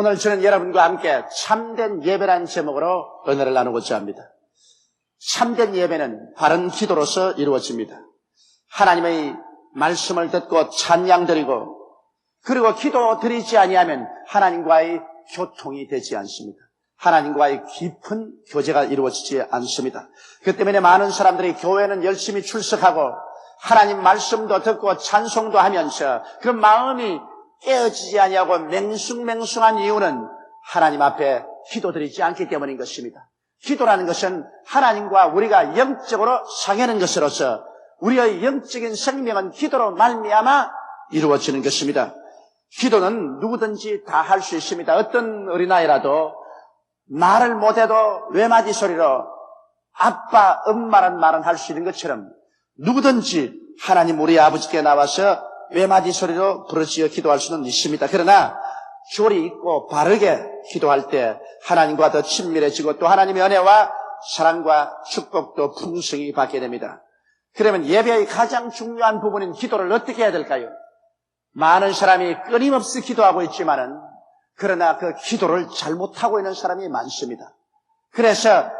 오늘 저는 여러분과 함께 참된 예배라는 제목으로 은혜를 나누고자 합니다. 참된 예배는 바른 기도로서 이루어집니다. 하나님의 말씀을 듣고 찬양 드리고 그리고 기도 드리지 아니하면 하나님과의 교통이 되지 않습니다. 하나님과의 깊은 교제가 이루어지지 않습니다. 그 때문에 많은 사람들이 교회는 열심히 출석하고 하나님 말씀도 듣고 찬송도 하면서 그 마음이 깨어지지 아니하고 맹숭맹숭한 이유는 하나님 앞에 기도드리지 않기 때문인 것입니다. 기도라는 것은 하나님과 우리가 영적으로 상하는 것으로서 우리의 영적인 생명은 기도로 말미암아 이루어지는 것입니다. 기도는 누구든지 다 할 수 있습니다. 어떤 어린아이라도 말을 못해도 외마디 소리로 아빠, 엄마란 말은 할 수 있는 것처럼 누구든지 하나님 우리 아버지께 나와서 외마디 소리로 부르짖어 기도할 수는 있습니다. 그러나 조리 있고 바르게 기도할 때 하나님과 더 친밀해지고 또 하나님의 은혜와 사랑과 축복도 풍성히 받게 됩니다. 그러면 예배의 가장 중요한 부분인 기도를 어떻게 해야 될까요? 많은 사람이 끊임없이 기도하고 있지만은 그러나 그 기도를 잘못하고 있는 사람이 많습니다. 그래서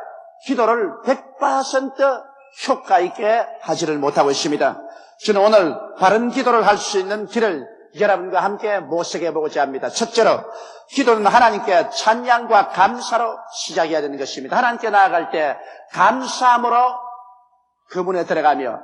기도를 100% 효과 있게 하지를 못하고 있습니다. 저는 오늘 바른 기도를 할 수 있는 길을 여러분과 함께 모색해 보고자 합니다. 첫째로 기도는 하나님께 찬양과 감사로 시작해야 되는 것입니다. 하나님께 나아갈 때 감사함으로 그 문에 들어가며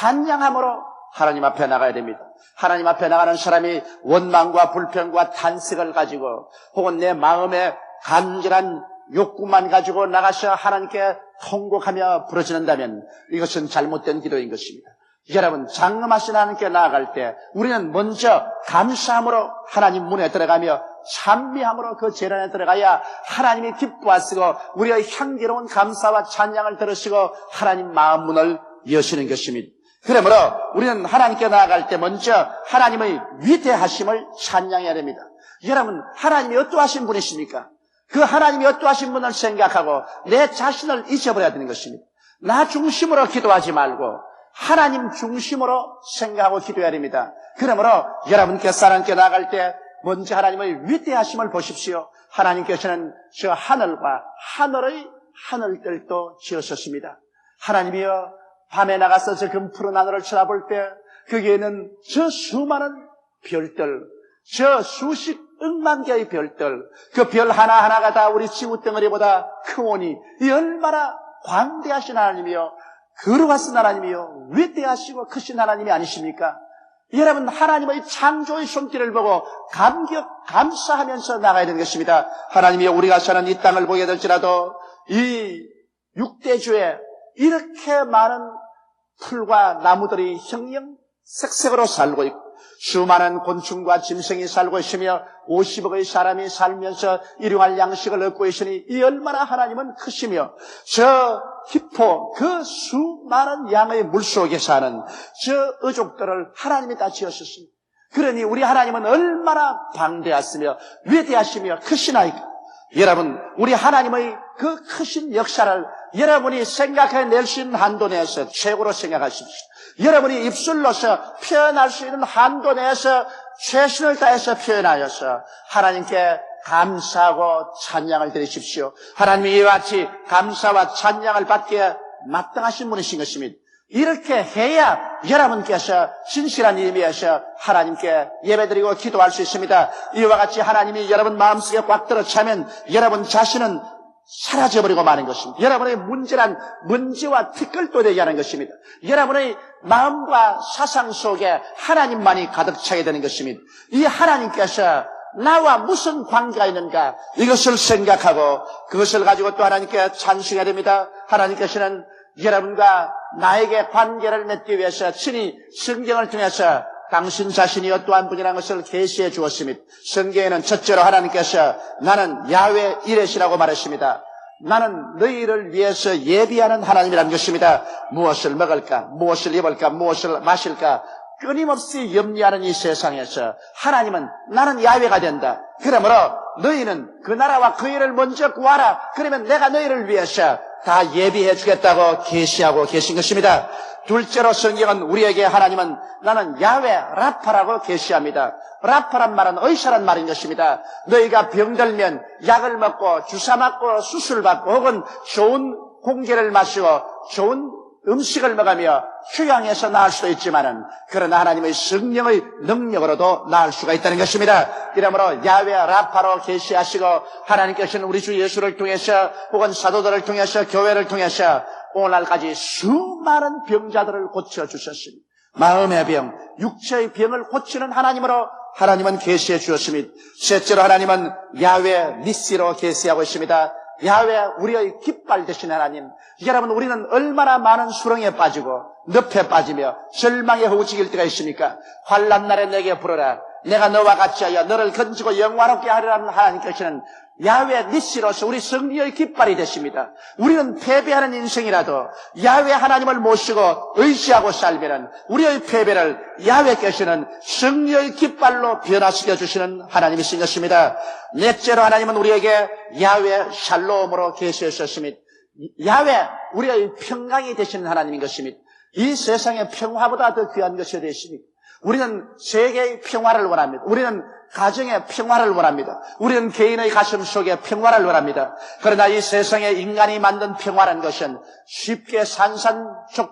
찬양함으로 하나님 앞에 나가야 됩니다. 하나님 앞에 나가는 사람이 원망과 불평과 탄식을 가지고 혹은 내 마음에 간절한 욕구만 가지고 나가서 하나님께 통곡하며 부르짖는다면 이것은 잘못된 기도인 것입니다. 여러분 장엄하신 하나님께 나아갈 때 우리는 먼저 감사함으로 하나님 문에 들어가며 찬미함으로 그 재단에 들어가야 하나님이 기뻐하시고 우리의 향기로운 감사와 찬양을 들으시고 하나님 마음 문을 여시는 것입니다. 그러므로 우리는 하나님께 나아갈 때 먼저 하나님의 위대하심을 찬양해야 됩니다. 여러분 하나님이 어떠하신 분이십니까? 그 하나님이 어떠하신 분을 생각하고 내 자신을 잊어버려야 되는 것입니다. 나 중심으로 기도하지 말고 하나님 중심으로 생각하고 기도해야 됩니다. 그러므로 여러분께서 하나님께 나갈 때 먼저 하나님의 위대하심을 보십시오. 하나님께서는 저 하늘과 하늘의 하늘들도 지으셨습니다. 하나님이여 밤에 나가서 저 금푸른 하늘을 쳐다볼 때 거기에는 저 수많은 별들, 저 수십 억만 개의 별들, 그 별 하나하나가 다 우리 지구 덩어리보다 크오니 이 얼마나 광대하신 하나님이요 거룩하신 하나님이요 위대하시고 크신 하나님이 아니십니까? 여러분 하나님의 창조의 손길을 보고 감격 감사하면서 나가야 되는 것입니다. 하나님이여 우리가 사는 이 땅을 보게 될지라도 이 육대주에 이렇게 많은 풀과 나무들이 형형 색색으로 살고 있고 수많은 곤충과 짐승이 살고 있으며 50억의 사람이 살면서 일용할 양식을 얻고 있으니 이 얼마나 하나님은 크시며 저 히포 그 수많은 양의 물속에 사는 저 어족들을 하나님이 다 지으셨습니다. 그러니 우리 하나님은 얼마나 방대하시며 위대하시며 크시나이까 여러분 우리 하나님의 그 크신 역사를 여러분이 생각해낼 수 있는 한도 내에서 최고로 생각하십시오. 여러분이 입술로서 표현할 수 있는 한도 내에서 최선을 다해서 표현하여서 하나님께 감사하고 찬양을 드리십시오. 하나님이 이와 같이 감사와 찬양을 받기에 마땅하신 분이신 것입니다. 이렇게 해야 여러분께서 진실한 의미에서 하나님께 예배드리고 기도할 수 있습니다. 이와 같이 하나님이 여러분 마음속에 꽉 들어차면 여러분 자신은 사라져버리고 마는 것입니다. 여러분의 문제란 문제와 티끌도 않은 것입니다. 여러분의 마음과 사상 속에 하나님만이 가득 차게 되는 것입니다. 이 하나님께서 나와 무슨 관계가 있는가 이것을 생각하고 그것을 가지고 또 하나님께 찬송해야 됩니다. 하나님께서는 여러분과 나에게 관계를 맺기 위해서 친히 성경을 통해서 당신 자신이 어떠한 분이라는 것을 계시해 주었습니다. 성경에는 첫째로 하나님께서 나는 야외 이레시라고 말했습니다. 나는 너희를 위해서 예비하는 하나님이라는 것입니다. 무엇을 먹을까? 무엇을 입을까? 무엇을 마실까? 끊임없이 염려하는 이 세상에서 하나님은 나는 야외가 된다. 그러므로 너희는 그 나라와 그 일을 먼저 구하라. 그러면 내가 너희를 위해서 다 예비해 주겠다고 계시하고 계신 것입니다. 둘째로 성경은 우리에게 하나님은 나는 야외 라파라고 계시합니다. 라파란 말은 의사란 말인 것입니다. 너희가 병들면 약을 먹고 주사 맞고 수술 받고 혹은 좋은 공기를 마시고 좋은 음식을 먹으며 휴양해서 나을 수도 있지만은 그러나 하나님의 성령의 능력으로도 나을 수가 있다는 것입니다. 이러므로 야외 라파로 계시하시고 하나님께서는 우리 주 예수를 통해서 혹은 사도들을 통해서 교회를 통해서 오늘날까지 수많은 병자들을 고쳐 주셨습니다. 마음의 병, 육체의 병을 고치는 하나님으로 하나님은 계시해 주었습니다. 셋째로 하나님은 야외 니시로 계시하고 있습니다. 야외 우리의 깃발 되신 하나님. 여러분 우리는 얼마나 많은 수렁에 빠지고 늪에 빠지며 절망에 허우지길 때가 있습니까? 환란 날에 내게 부르라. 내가 너와 같이 하여 너를 건지고 영화롭게 하리라는 하나님께서는 야외 니시로서 우리 승리의 깃발이 되십니다. 우리는 패배하는 인생이라도 야외 하나님을 모시고 의지하고 살면은 우리의 패배를 야외께서는 승리의 깃발로 변화시켜 주시는 하나님이신 것입니다. 넷째로 하나님은 우리에게 야외 샬롬으로 계시하셨습니다. 야외 우리의 평강이 되시는 하나님인 것입니다. 이 세상의 평화보다 더 귀한 것이 되십니다. 우리는 세계의 평화를 원합니다. 우리는 가정의 평화를 원합니다. 우리는 개인의 가슴 속에 평화를 원합니다. 그러나 이 세상에 인간이 만든 평화라는 것은 쉽게 산산족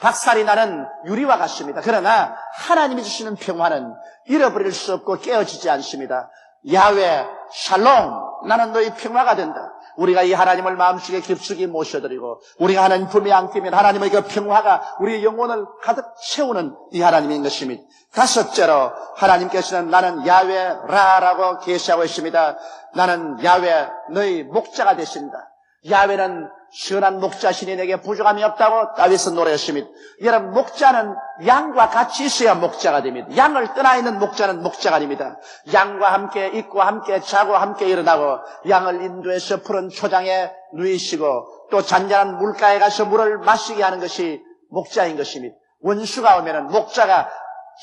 박살이 나는 유리와 같습니다. 그러나 하나님이 주시는 평화는 잃어버릴 수 없고 깨어지지 않습니다. 야외, 샬롬, 나는 너희 평화가 된다. 우리가 이 하나님을 마음속에 깊숙이 모셔드리고 우리가 하나님 품에 안기면 하나님의 그 평화가 우리의 영혼을 가득 채우는 이 하나님인 것입니다. 다섯째로 하나님께서는 나는 야외 라라고 계시하고 있습니다. 나는 야외 너희 목자가 되신다. 야외는 시원한 목자신이 내게 부족함이 없다고 다윗은 노래했습니다. 여러분 목자는 양과 같이 있어야 목자가 됩니다. 양을 떠나 있는 목자는 목자가 아닙니다. 양과 함께 있고 함께 자고 함께 일어나고 양을 인도해서 푸른 초장에 누이시고 또 잔잔한 물가에 가서 물을 마시게 하는 것이 목자인 것입니다. 원수가 오면은 목자가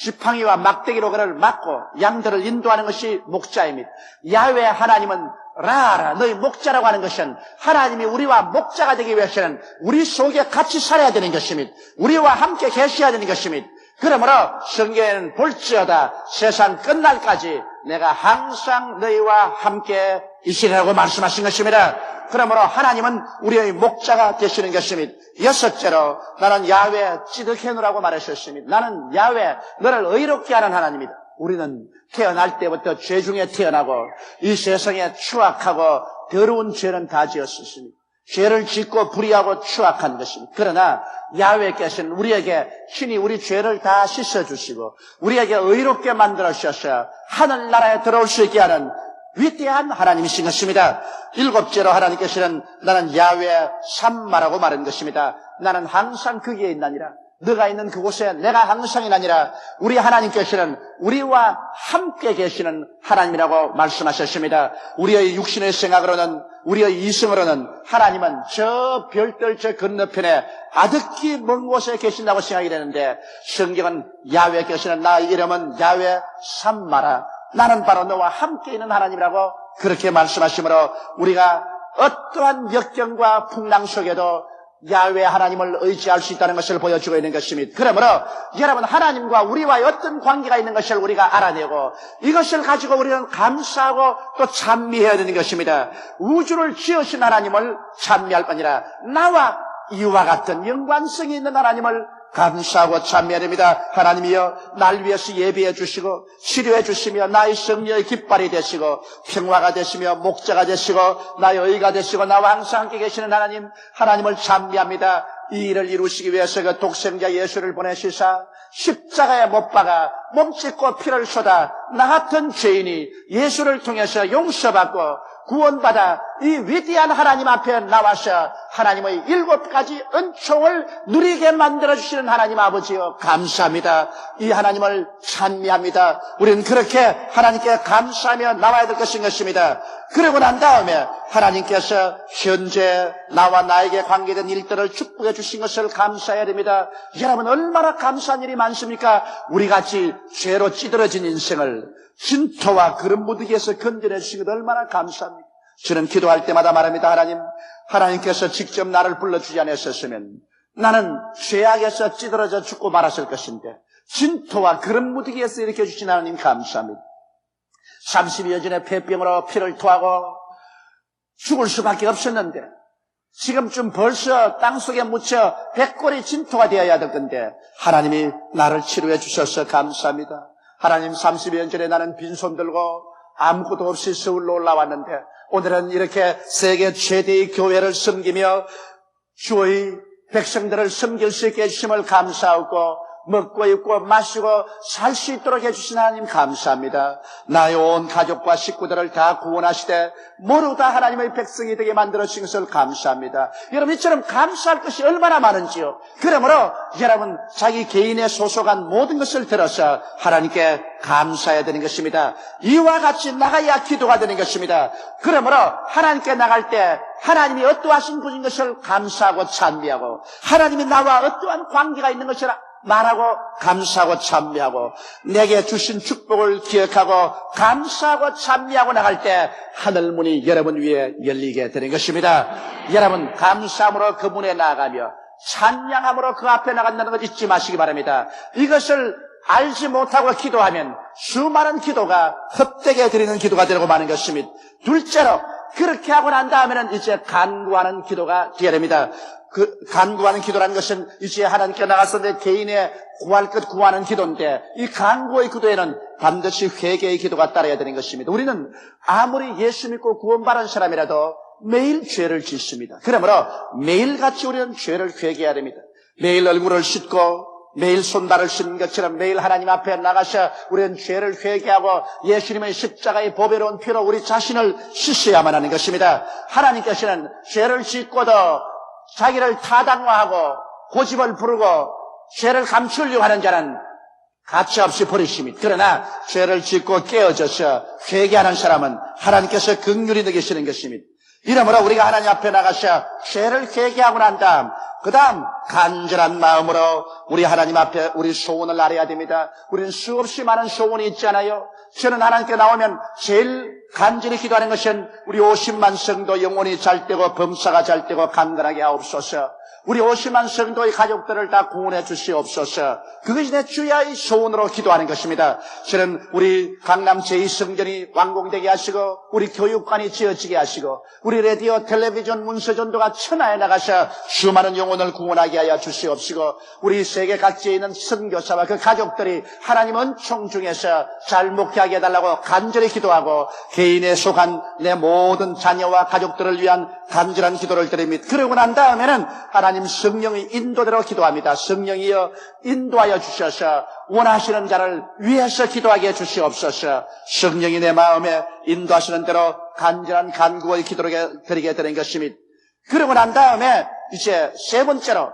지팡이와 막대기로 그를 막고 양들을 인도하는 것이 목자입니다. 야외 하나님은 라라 너희 목자라고 하는 것은 하나님이 우리와 목자가 되기 위해서는 우리 속에 같이 살아야 되는 것입니다. 우리와 함께 계셔야 되는 것입니다. 그러므로 성경에는 볼지어다 세상 끝날까지 내가 항상 너희와 함께 있으리라고 말씀하신 것입니다. 그러므로 하나님은 우리의 목자가 되시는 것입니다. 여섯째로 나는 야외 찌득해누라고 말하셨습니다. 나는 야외 너를 의롭게 하는 하나님이다. 우리는 태어날 때부터 죄 중에 태어나고 이 세상에 추악하고 더러운 죄는 다 지었습니다. 죄를 짓고 불의하고 추악한 것입니다. 그러나 야외께서는 우리에게 신이 우리 죄를 다 씻어주시고 우리에게 의롭게 만들어 주셔서 하늘나라에 들어올 수 있게 하는 위대한 하나님이신 것입니다. 일곱째로 하나님께서는 나는 야외 삼마라고 말한 것입니다. 나는 항상 거기에 있나니라. 너가 있는 그곳에 내가 항상이 아니라 우리 하나님께서는 우리와 함께 계시는 하나님이라고 말씀하셨습니다. 우리의 육신의 생각으로는 우리의 이성으로는 하나님은 저 별들 저 건너편에 아득히 먼 곳에 계신다고 생각이 되는데 성경은 야외 계시는 나의 이름은 야외 삼마라 나는 바로 너와 함께 있는 하나님이라고 그렇게 말씀하시므로 우리가 어떠한 역경과 풍랑 속에도 야외 하나님을 의지할 수 있다는 것을 보여주고 있는 것입니다. 그러므로 여러분 하나님과 우리와의 어떤 관계가 있는 것을 우리가 알아내고 이것을 가지고 우리는 감사하고 또 찬미해야 되는 것입니다. 우주를 지으신 하나님을 찬미할 뿐이라 나와 이와 같은 연관성이 있는 하나님을 감사하고 찬미해야 됩니다. 하나님이여 날 위해서 예비해 주시고 치료해 주시며 나의 성녀의 깃발이 되시고 평화가 되시며 목자가 되시고 나의 의가 되시고 나와 항상 함께 계시는 하나님 하나님을 찬미합니다. 이 일을 이루시기 위해서 그 독생자 예수를 보내시사 십자가에 못 박아 몸짓고 피를 쏟아 나 같은 죄인이 예수를 통해서 용서받고 구원받아 이 위대한 하나님 앞에 나와서 하나님의 일곱 가지 은총을 누리게 만들어 주시는 하나님 아버지여 감사합니다. 이 하나님을 찬미합니다. 우리는 그렇게 하나님께 감사하며 나와야 될 것인 것입니다. 그러고 난 다음에 하나님께서 현재 나와 나에게 관계된 일들을 축복해 주신 것을 감사해야 됩니다. 여러분 얼마나 감사한 일이 많습니까? 우리 같이 죄로 찌들어진 인생을 진토와 그런 무더기에서 건져내 주신 것 얼마나 감사합니까? 저는 기도할 때마다 말합니다. 하나님, 하나님께서 직접 나를 불러주지 않았었으면 나는 죄악에서 찌들어져 죽고 말았을 것인데 진토와 그런 무더기에서 일으켜 주신 하나님 감사합니다. 30여 전에 폐병으로 피를 토하고 죽을 수밖에 없었는데 지금쯤 벌써 땅속에 묻혀 백골이 진토가 되어야 될 건데 하나님이 나를 치료해 주셔서 감사합니다. 하나님 30여 년 전에 나는 빈손 들고 아무것도 없이 서울로 올라왔는데 오늘은 이렇게 세계 최대의 교회를 섬기며 주의 백성들을 섬길 수 있게 해주심을 감사하고 먹고 입고 마시고 살 수 있도록 해주신 하나님 감사합니다. 나의 온 가족과 식구들을 다 구원하시되 모두 다 하나님의 백성이 되게 만들어 주신 것을 감사합니다. 여러분 이처럼 감사할 것이 얼마나 많은지요. 그러므로 여러분 자기 개인에 소속한 모든 것을 들어서 하나님께 감사해야 되는 것입니다. 이와 같이 나가야 기도가 되는 것입니다. 그러므로 하나님께 나갈 때 하나님이 어떠하신 분인 것을 감사하고 찬미하고 하나님이 나와 어떠한 관계가 있는 것을 말하고 감사하고 찬미하고 내게 주신 축복을 기억하고 감사하고 찬미하고 나갈 때 하늘 문이 여러분 위에 열리게 되는 것입니다. 여러분 감사함으로 그 문에 나가며 찬양함으로 그 앞에 나간다는 것 잊지 마시기 바랍니다. 이것을 알지 못하고 기도하면 수많은 기도가 헛되게 드리는 기도가 되고 마는 것입니다. 둘째로 그렇게 하고 난 다음에는 이제 간구하는 기도가 되어야 됩니다. 그 간구하는 기도라는 것은 이제 하나님께 나가서 내 개인의 구할 것 구하는 기도인데 이 간구의 기도에는 반드시 회개의 기도가 따라야 되는 것입니다. 우리는 아무리 예수 믿고 구원받은 사람이라도 매일 죄를 짓습니다. 그러므로 매일같이 우리는 죄를 회개해야 됩니다. 매일 얼굴을 씻고 매일 손발을 씻는 것처럼 매일 하나님 앞에 나가서 우리는 죄를 회개하고 예수님의 십자가의 보배로운 피로 우리 자신을 씻어야만 하는 것입니다. 하나님께서는 죄를 짓고도 자기를 타당화하고 고집을 부르고 죄를 감추려고 하는 자는 가차없이 버리십니다. 그러나 죄를 짓고 깨어져서 회개하는 사람은 하나님께서 극률이 되시는 것입니다. 이러므로 우리가 하나님 앞에 나가서 죄를 회개하고 난 다음 그 다음 간절한 마음으로 우리 하나님 앞에 우리 소원을 알아야 됩니다. 우리는 수없이 많은 소원이 있잖아요. 저는 하나님께 나오면 제일 간절히 기도하는 것은 우리 50만 성도 영혼이 잘 되고 범사가 잘 되고 강건하게 하옵소서. 우리 50만 성도의 가족들을 다 구원해 주시옵소서. 그것이 내 주야의 소원으로 기도하는 것입니다. 저는 우리 강남 제2성전이 완공되게 하시고 우리 교육관이 지어지게 하시고 우리 라디오 텔레비전 문서전도가 천하에 나가서 수많은 영혼을 구원하게 하여 주시옵시고 우리 세계 각지에 있는 선교사와 그 가족들이 하나님 은총 중에서 잘 목회하게 해달라고 간절히 기도하고 개인에 속한 내 모든 자녀와 가족들을 위한 간절한 기도를 드립니다. 그러고 난 다음에는 하나님 성령의 인도대로 기도합니다. 성령이여 인도하여 주셔서 원하시는 자를 위해서 기도하게 해 주시옵소서. 성령이 내 마음에 인도하시는 대로 간절한 간구의 기도를 드리게 되는 것입니다. 그러고 난 다음에 이제 세 번째로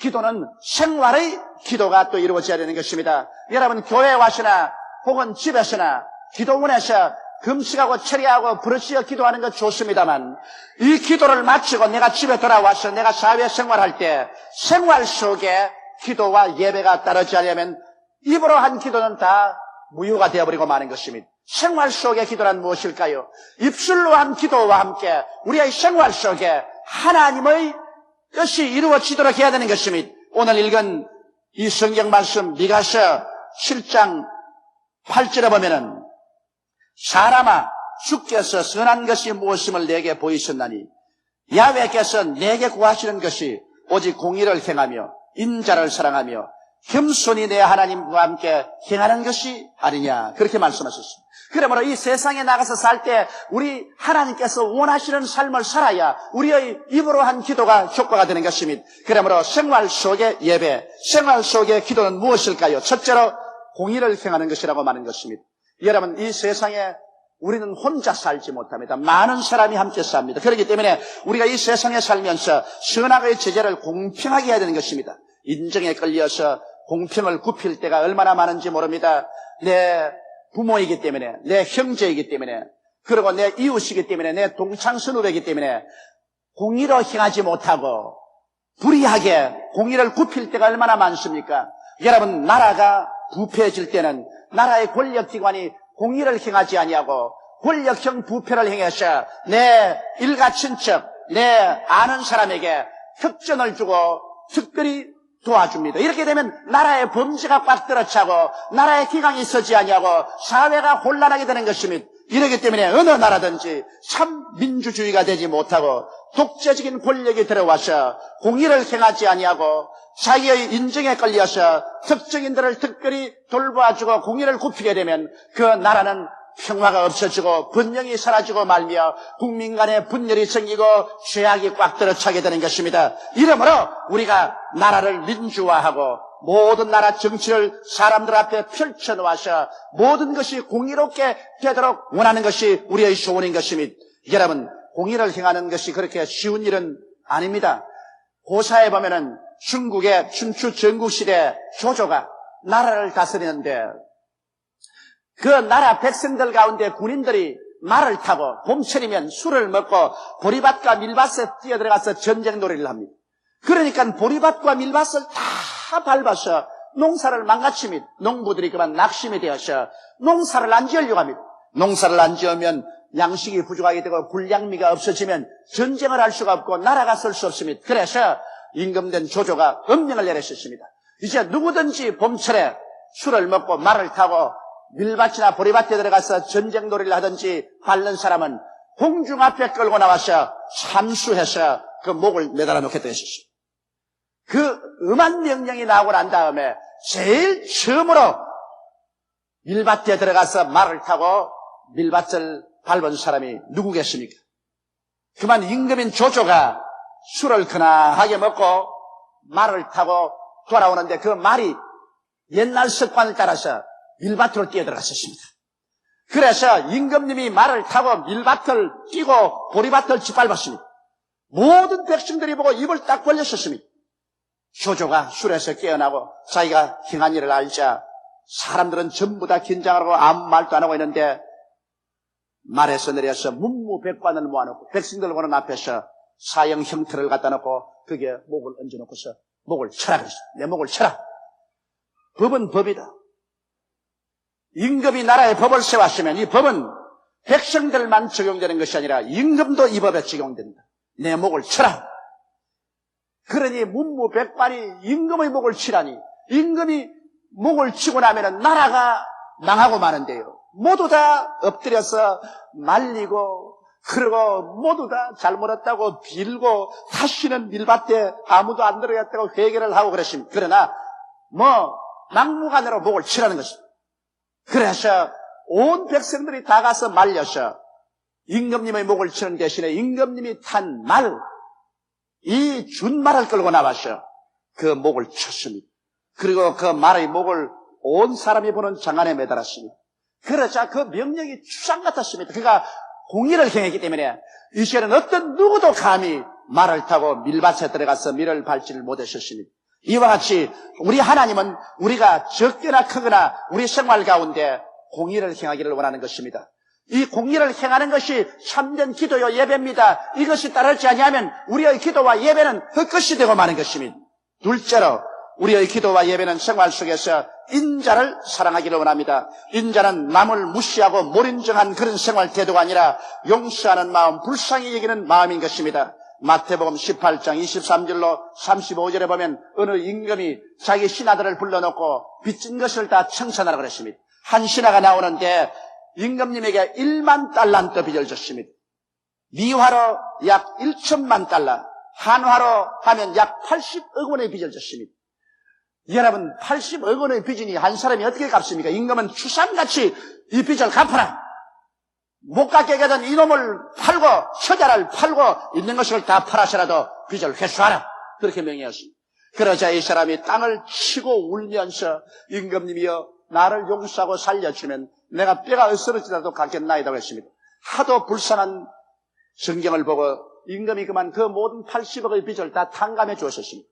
기도는 생활의 기도가 또 이루어져야 되는 것입니다. 여러분 교회 와서나 혹은 집에서나 기도원에서 금식하고 처리하고 부르짖어 기도하는 것 좋습니다만 이 기도를 마치고 내가 집에 돌아와서 내가 사회 생활할 때 생활 속에 기도와 예배가 따르지 않으면 입으로 한 기도는 다 무효가 되어버리고 마는 것입니다. 생활 속의 기도란 무엇일까요? 입술로 한 기도와 함께 우리의 생활 속에 하나님의 뜻이 이루어지도록 해야 되는 것입니다. 오늘 읽은 이 성경 말씀 미가서 7장 8절에 보면은 사람아 주께서 선한 것이 무엇임을 내게 보이셨나니 야외께서 내게 구하시는 것이 오직 공의를 행하며 인자를 사랑하며 겸손히 내 하나님과 함께 행하는 것이 아니냐 그렇게 말씀하셨습니다. 그러므로 이 세상에 나가서 살 때 우리 하나님께서 원하시는 삶을 살아야 우리의 입으로 한 기도가 효과가 되는 것입니다. 그러므로 생활 속의 예배, 생활 속의 기도는 무엇일까요? 첫째로 공의를 행하는 것이라고 말하는 것입니다. 여러분 이 세상에 우리는 혼자 살지 못합니다. 많은 사람이 함께 삽니다. 그렇기 때문에 우리가 이 세상에 살면서 선악의 제재를 공평하게 해야 되는 것입니다. 인정에 끌려서 공평을 굽힐 때가 얼마나 많은지 모릅니다. 내 부모이기 때문에, 내 형제이기 때문에, 그리고 내 이웃이기 때문에, 내 동창선후배이기 때문에 공의로 행하지 못하고 불의하게 공의를 굽힐 때가 얼마나 많습니까? 여러분 나라가 부패해질 때는 나라의 권력기관이 공의를 행하지 아니하고 권력형 부패를 행해서 내 일가 친척, 내 아는 사람에게 흑전을 주고 특별히 도와줍니다. 이렇게 되면 나라의 범죄가 꽉 들어차고 나라의 기강이 서지 아니하고 사회가 혼란하게 되는 것입니다. 이러기 때문에 어느 나라든지 참 민주주의가 되지 못하고 독재적인 권력이 들어와서 공의를 행하지 아니하고 자기의 인정에 걸려서 특정인들을 특별히 돌봐주고 공의를 굽히게 되면 그 나라는 평화가 없어지고 분명이 사라지고 말며 국민 간의 분열이 생기고 죄악이 꽉 들어차게 되는 것입니다. 이러므로 우리가 나라를 민주화하고 모든 나라 정치를 사람들 앞에 펼쳐놓아서 모든 것이 공의롭게 되도록 원하는 것이 우리의 소원인 것입니다. 여러분, 공의를 행하는 것이 그렇게 쉬운 일은 아닙니다. 고사에 보면은 중국의 춘추 전국시대 조조가 나라를 다스리는데 그 나라 백성들 가운데 군인들이 말을 타고 봄철이면 술을 먹고 보리밭과 밀밭에 뛰어들어가서 전쟁 놀이를 합니다. 그러니까 보리밭과 밀밭을 다 밟아서 농사를 망가치며 농부들이 그만 낙심이 되어서 농사를 안 지으려고 합니다. 농사를 안 지으면 양식이 부족하게 되고 군량미가 없어지면 전쟁을 할 수가 없고 나라가 설 수 없습니다. 그래서 임금된 조조가 엄명을 내렸었습니다. 이제 누구든지 봄철에 술을 먹고 말을 타고 밀밭이나 보리밭에 들어가서 전쟁 놀이를 하든지 밟는 사람은 공중 앞에 끌고 나와서 참수해서 그 목을 매달아 놓겠다 했었습니다. 그 음한 명령이 나오고 난 다음에 제일 처음으로 밀밭에 들어가서 말을 타고 밀밭을 밟은 사람이 누구겠습니까? 그만 임금인 조조가 술을 그나하게 먹고 말을 타고 돌아오는데 그 말이 옛날 습관을 따라서 밀밭으로 뛰어들어갔었습니다. 그래서 임금님이 말을 타고 밀밭을 뛰고 보리밭을 짓밟았습니다. 모든 백성들이 보고 입을 딱 벌렸었습니다. 조조가 술에서 깨어나고 자기가 행한 일을 알자 사람들은 전부 다 긴장하고 아무 말도 안 하고 있는데 말에서 내려서 문무백관을 모아놓고 백성들 보는 앞에서 사형 형태를 갖다 놓고 그게 목을 얹어놓고서 목을 쳐라 그랬어요. 내 목을 쳐라. 법은 법이다. 임금이 나라의 법을 세웠으면 이 법은 백성들만 적용되는 것이 아니라 임금도 이 법에 적용된다. 내 목을 쳐라. 그러니 문무백관이 임금의 목을 치라니 임금이 목을 치고 나면 나라가 망하고 마는데요. 모두 다 엎드려서 말리고 그러고 모두 다 잘못했다고 빌고 다시는 밀밭에 아무도 안 들어갔다고 회개를 하고 그랬습니다. 그러나 뭐 막무가내로 목을 치라는 것입니다. 그래서 온 백성들이 다 가서 말려서 임금님의 목을 치는 대신에 임금님이 탄 말, 이 준말을 끌고 나와서 그 목을 쳤습니다. 그리고 그 말의 목을 온 사람이 보는 장안에 매달았습니다. 그러자 그 명령이 추상 같았습니다. 그가 공의를 행했기 때문에 이스라엘은 어떤 누구도 감히 말을 타고 밀밭에 들어가서 밀을 밟지를 못했었습니다. 이와 같이 우리 하나님은 우리가 적거나 크거나 우리 생활 가운데 공의를 행하기를 원하는 것입니다. 이 공의를 행하는 것이 참된 기도요 예배입니다. 이것이 따르지 아니하면 우리의 기도와 예배는 헛것이 되고 마는 것입니다. 둘째로 우리의 기도와 예배는 생활 속에서 인자를 사랑하기를 원합니다. 인자는 남을 무시하고 몰인정한 그런 생활 태도가 아니라 용서하는 마음, 불쌍히 여기는 마음인 것입니다. 마태복음 18장 23절로 35절에 보면 어느 임금이 자기 신하들을 불러놓고 빚진 것을 다 청산하라 그랬습니다. 한 신하가 나오는데 임금님에게 1만 달란트 빚을 줬습니다. 미화로 약 1천만 달러, 한화로 하면 약 80억 원의 빚을 줬습니다. 여러분 80억 원의 빚이니 한 사람이 어떻게 갚습니까? 임금은 추상같이 이 빚을 갚아라. 못 갚게 되던 이놈을 팔고 처자를 팔고 있는 것을 다 팔아서라도 빚을 회수하라. 그렇게 명령했습니다. 그러자 이 사람이 땅을 치고 울면서 임금님이여 나를 용서하고 살려주면 내가 뼈가 으스러지라도 갚겠나이다고 했습니다. 하도 불쌍한 성경을 보고 임금이 그만 그 모든 80억의 빚을 다 탕감해 주었습니다.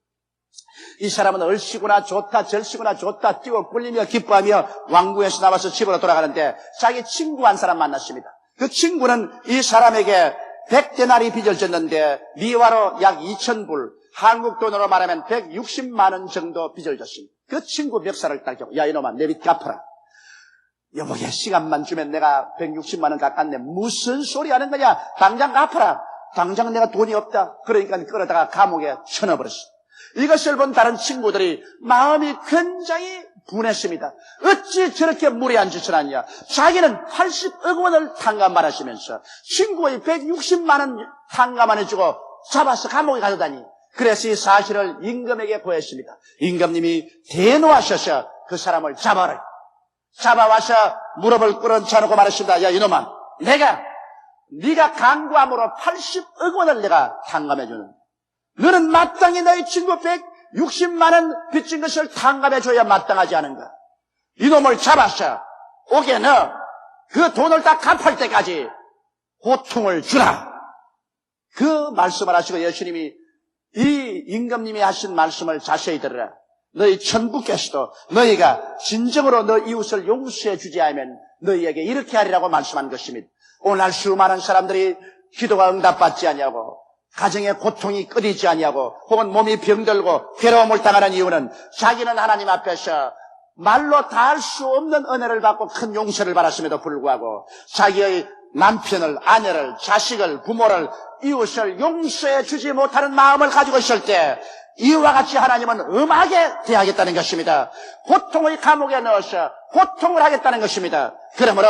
이 사람은 얼씨구나 좋다 절씨구나 좋다 뛰고 꿀리며 기뻐하며 왕궁에서 나와서 집으로 돌아가는데 자기 친구 한 사람 만났습니다. 그 친구는 이 사람에게 100데나리 빚을 졌는데 미화로 약 2천불 한국 돈으로 말하면 160만 원 정도 빚을 졌습니다. 그 친구 멱살을 딱 잡고 야 이놈아 내 빚 갚아라. 여보게 시간만 주면 내가 160만 원 갚았네. 무슨 소리 하는 거냐? 당장 갚아라. 당장 내가 돈이 없다. 그러니까 끌어다가 감옥에 쳐넣어버렸어. 이것을 본 다른 친구들이 마음이 굉장히 분했습니다. 어찌 저렇게 무례한 짓을 하냐. 자기는 80억 원을 탕감받았으면서 친구의 160만 원 탕감 안 해주고 잡아서 감옥에 가져다니. 그래서 이 사실을 임금에게 보였습니다. 임금님이 대노하셔서 그 사람을 잡아라. 잡아와서 무릎을 꿇어쳐놓고 말했습니다. 야 이놈아 내가 네가 강구함으로 80억 원을 내가 탕감해주는 너는 마땅히 너희 친구 160만 원 빚진 것을 탕감해 줘야 마땅하지 않은가 이놈을 잡아서 오게 너 그 돈을 다 갚을 때까지 고통을 주라. 그 말씀을 하시고 예수님이 이 임금님이 하신 말씀을 자세히 들으라. 너희 천부께서도 너희가 진정으로 너 이웃을 용서해 주지 않으면 너희에게 이렇게 하리라고 말씀한 것입니다. 오늘 수많은 사람들이 기도가 응답받지 아니하고 가정의 고통이 끊이지 아니하고 혹은 몸이 병들고 괴로움을 당하는 이유는 자기는 하나님 앞에서 말로 다 할 수 없는 은혜를 받고 큰 용서를 받았음에도 불구하고 자기의 남편을, 아내를, 자식을, 부모를, 이웃을 용서해 주지 못하는 마음을 가지고 있을 때 이와 같이 하나님은 음하게 대하겠다는 것입니다. 고통의 감옥에 넣어서 고통을 하겠다는 것입니다. 그러므로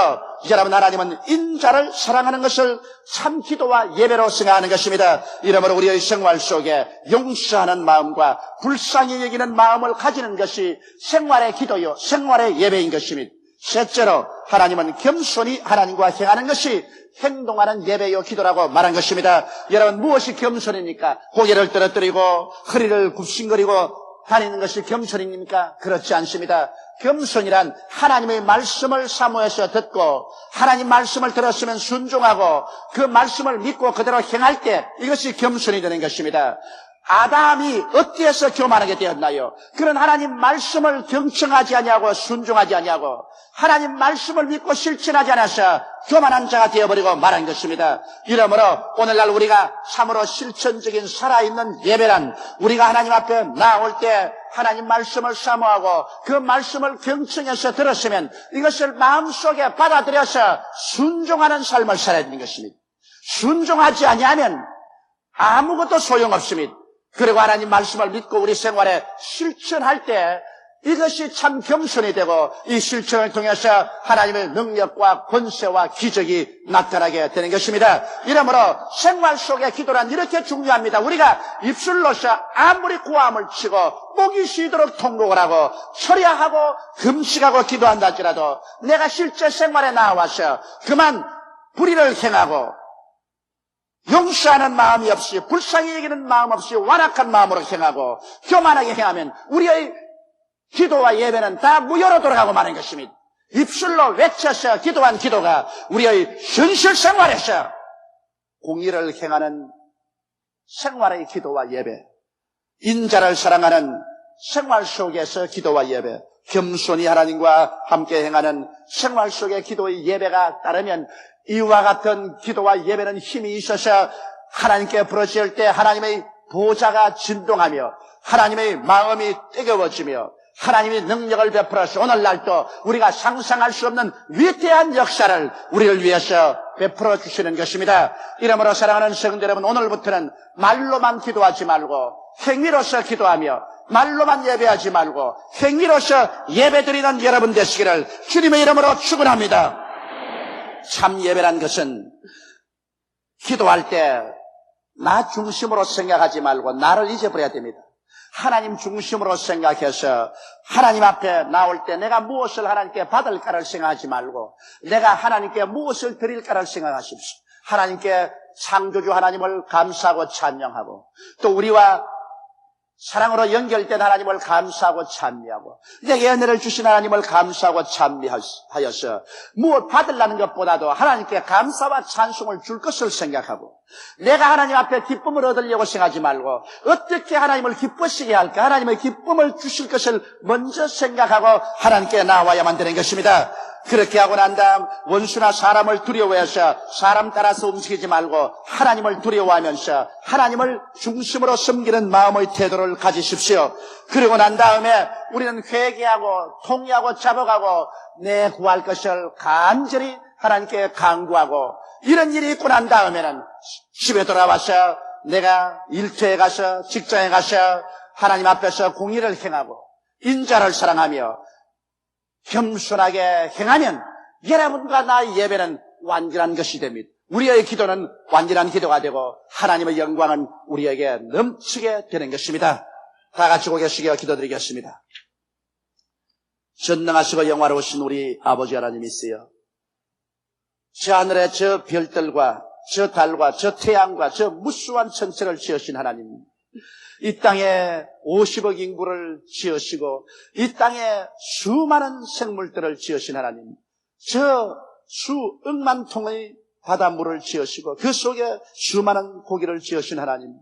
여러분 하나님은 인자를 사랑하는 것을 참 기도와 예배로 생각하는 것입니다. 이러므로 우리의 생활 속에 용서하는 마음과 불쌍히 여기는 마음을 가지는 것이 생활의 기도요, 생활의 예배인 것입니다. 셋째로 하나님은 겸손히 하나님과 행하는 것이 행동하는 예배요 기도라고 말한 것입니다. 여러분 무엇이 겸손입니까? 고개를 떨어뜨리고 허리를 굽신거리고 다니는 것이 겸손입니까? 그렇지 않습니다. 겸손이란 하나님의 말씀을 사모해서 듣고 하나님 말씀을 들었으면 순종하고 그 말씀을 믿고 그대로 행할 때 이것이 겸손이 되는 것입니다. 아담이 어디에서 교만하게 되었나요? 그런 하나님 말씀을 경청하지 아니하고 순종하지 아니하고 하나님 말씀을 믿고 실천하지 않아서 교만한 자가 되어버리고 말한 것입니다. 이러므로 오늘날 우리가 참으로 실천적인 살아있는 예배란 우리가 하나님 앞에 나올 때 하나님 말씀을 사모하고 그 말씀을 경청해서 들었으면 이것을 마음속에 받아들여서 순종하는 삶을 살아야 되는 것입니다. 순종하지 아니하면 아무것도 소용없습니다. 그리고 하나님 말씀을 믿고 우리 생활에 실천할 때 이것이 참 겸손이 되고 이 실천을 통해서 하나님의 능력과 권세와 기적이 나타나게 되는 것입니다. 이러므로 생활 속의 기도란 이렇게 중요합니다. 우리가 입술로서 아무리 고함을 치고 목이 쉬도록 통곡을 하고 철야하고 금식하고 기도한다 할지라도 내가 실제 생활에 나와서 그만 불의를 행하고 용서하는 마음이 없이 불쌍히 여기는 마음 없이 완악한 마음으로 행하고 교만하게 행하면 우리의 기도와 예배는 다 무효로 돌아가고 마는 것입니다. 입술로 외쳐서 기도한 기도가 우리의 현실 생활에서 공의를 행하는 생활의 기도와 예배, 인자를 사랑하는 생활 속에서 기도와 예배, 겸손히 하나님과 함께 행하는 생활 속의 기도의 예배가 따르면 이와 같은 기도와 예배는 힘이 있어서 하나님께 부러질 때 하나님의 보좌가 진동하며 하나님의 마음이 뜨거워지며 하나님의 능력을 베풀어서 오늘날도 우리가 상상할 수 없는 위대한 역사를 우리를 위해서 베풀어 주시는 것입니다. 이러므로 사랑하는 성도 여러분 오늘부터는 말로만 기도하지 말고 행위로서 기도하며 말로만 예배하지 말고 행위로서 예배드리는 여러분 되시기를 주님의 이름으로 축원합니다. 참 예배란 것은 기도할 때 나 중심으로 생각하지 말고 나를 잊어버려야 됩니다. 하나님 중심으로 생각해서 하나님 앞에 나올 때 내가 무엇을 하나님께 받을까를 생각하지 말고 내가 하나님께 무엇을 드릴까를 생각하십시오. 하나님께 창조주 하나님을 감사하고 찬양하고 또 우리와 사랑으로 연결된 하나님을 감사하고 찬미하고 내게 은혜를 주신 하나님을 감사하고 찬미하여서 무엇 받으려는 것보다도 하나님께 감사와 찬송을 줄 것을 생각하고 내가 하나님 앞에 기쁨을 얻으려고 생각하지 말고 어떻게 하나님을 기쁘시게 할까 하나님의 기쁨을 주실 것을 먼저 생각하고 하나님께 나와야만 되는 것입니다. 그렇게 하고 난 다음 원수나 사람을 두려워해서 사람 따라서 움직이지 말고 하나님을 두려워하면서 하나님을 중심으로 섬기는 마음의 태도를 가지십시오. 그리고 난 다음에 우리는 회개하고 통회하고 잡아가고 내 구할 것을 간절히 하나님께 강구하고 이런 일이 있고 난 다음에는 집에 돌아와서 내가 일터에 가서 직장에 가서 하나님 앞에서 공의를 행하고 인자를 사랑하며 겸손하게 행하면 여러분과 나의 예배는 완전한 것이 됩니다. 우리의 기도는 완전한 기도가 되고 하나님의 영광은 우리에게 넘치게 되는 것입니다. 다 같이 고개 숙여 기도드리겠습니다. 전능하시고 영화로우신 우리 아버지 하나님 있어요. 저 하늘의 저 별들과 저 달과 저 태양과 저 무수한 천체를 지으신 하나님. 이 땅에 50억 인구를 지으시고 이 땅에 수많은 생물들을 지으신 하나님. 저 수억만 통의 바닷물을 지으시고 그 속에 수많은 고기를 지으신 하나님.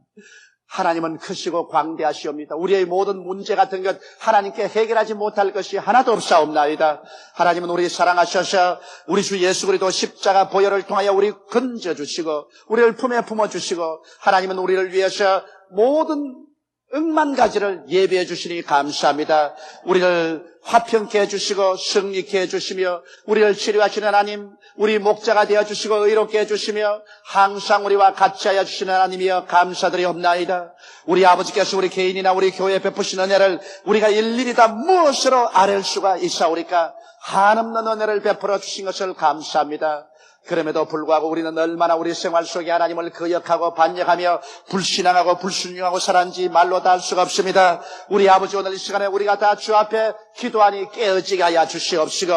하나님은 크시고 광대하시옵니다. 우리의 모든 문제 같은 것 하나님께 해결하지 못할 것이 하나도 없사옵나이다. 하나님은 우리 사랑하셔서 우리 주 예수 그리스도 십자가 보혈을 통하여 우리 건져 주시고 우리를 품에 품어 주시고 하나님은 우리를 위해서 모든 억만 가지를 예비해 주시니 감사합니다. 우리를 화평케 해주시고 승리케 해주시며 우리를 치료하시는 하나님, 우리 목자가 되어 주시고 의롭게 해주시며 항상 우리와 같이 하여 주시는 하나님이여 감사드리옵나이다. 우리 아버지께서 우리 개인이나 우리 교회에 베푸신 은혜를 우리가 일일이 다 무엇으로 아랠 수가 있사오리까 한없는 은혜를 베풀어 주신 것을 감사합니다. 그럼에도 불구하고 우리는 얼마나 우리 생활 속에 하나님을 거역하고 반역하며 불신앙하고 불순종하고 살았는지 말로 다할 수가 없습니다. 우리 아버지 오늘 이 시간에 우리가 다 주 앞에 기도하니 깨어지게 하여 주시옵시고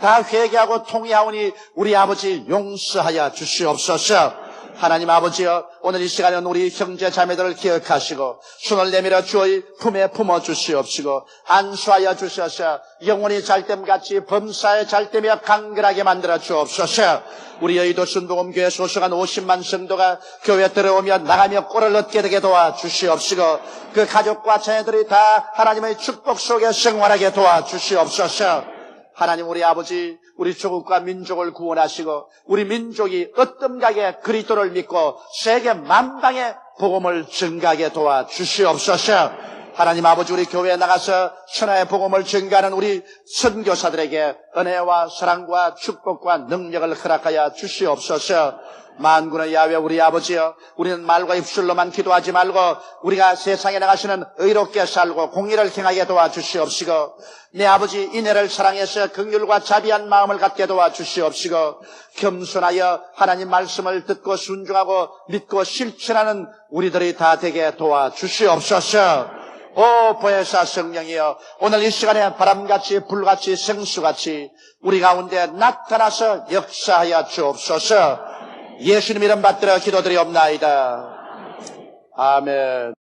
다 회개하고 통회하오니 우리 아버지 용서하여 주시옵소서. 하나님 아버지여 오늘 이 시간에는 우리 형제 자매들을 기억하시고 손을 내밀어 주의 품에 품어 주시옵시고 안수하여 주셔서 영원히 잘됨같이 범사에 잘되며 강건하게 만들어 주옵소서. 우리 여의도 순복음교회 소속한 50만 성도가 교회 들어오며 나가며 꼴을 얻게 되게 도와 주시옵시고 그 가족과 자녀들이 다 하나님의 축복 속에 생활하게 도와 주시옵소서. 하나님 우리 아버지 우리 조국과 민족을 구원하시고 우리 민족이 어떤가게 그리스도를 믿고 세계 만방의 복음을 증가하게 도와 주시옵소서. 하나님 아버지 우리 교회에 나가서 천하의 복음을 증가하는 우리 선교사들에게 은혜와 사랑과 축복과 능력을 허락하여 주시옵소서. 만군의 야외 우리 아버지여 우리는 말과 입술로만 기도하지 말고 우리가 세상에 나가시는 의롭게 살고 공의를 행하게 도와주시옵시고 내 아버지 이내를 사랑해서 긍휼과 자비한 마음을 갖게 도와주시옵시고 겸손하여 하나님 말씀을 듣고 순종하고 믿고 실천하는 우리들이 다 되게 도와주시옵소서 오 보혜사 성령이여 오늘 이 시간에 바람같이 불같이 생수같이 우리 가운데 나타나서 역사하여 주옵소서 예수님 이름 받들어 기도드리옵나이다. 아멘.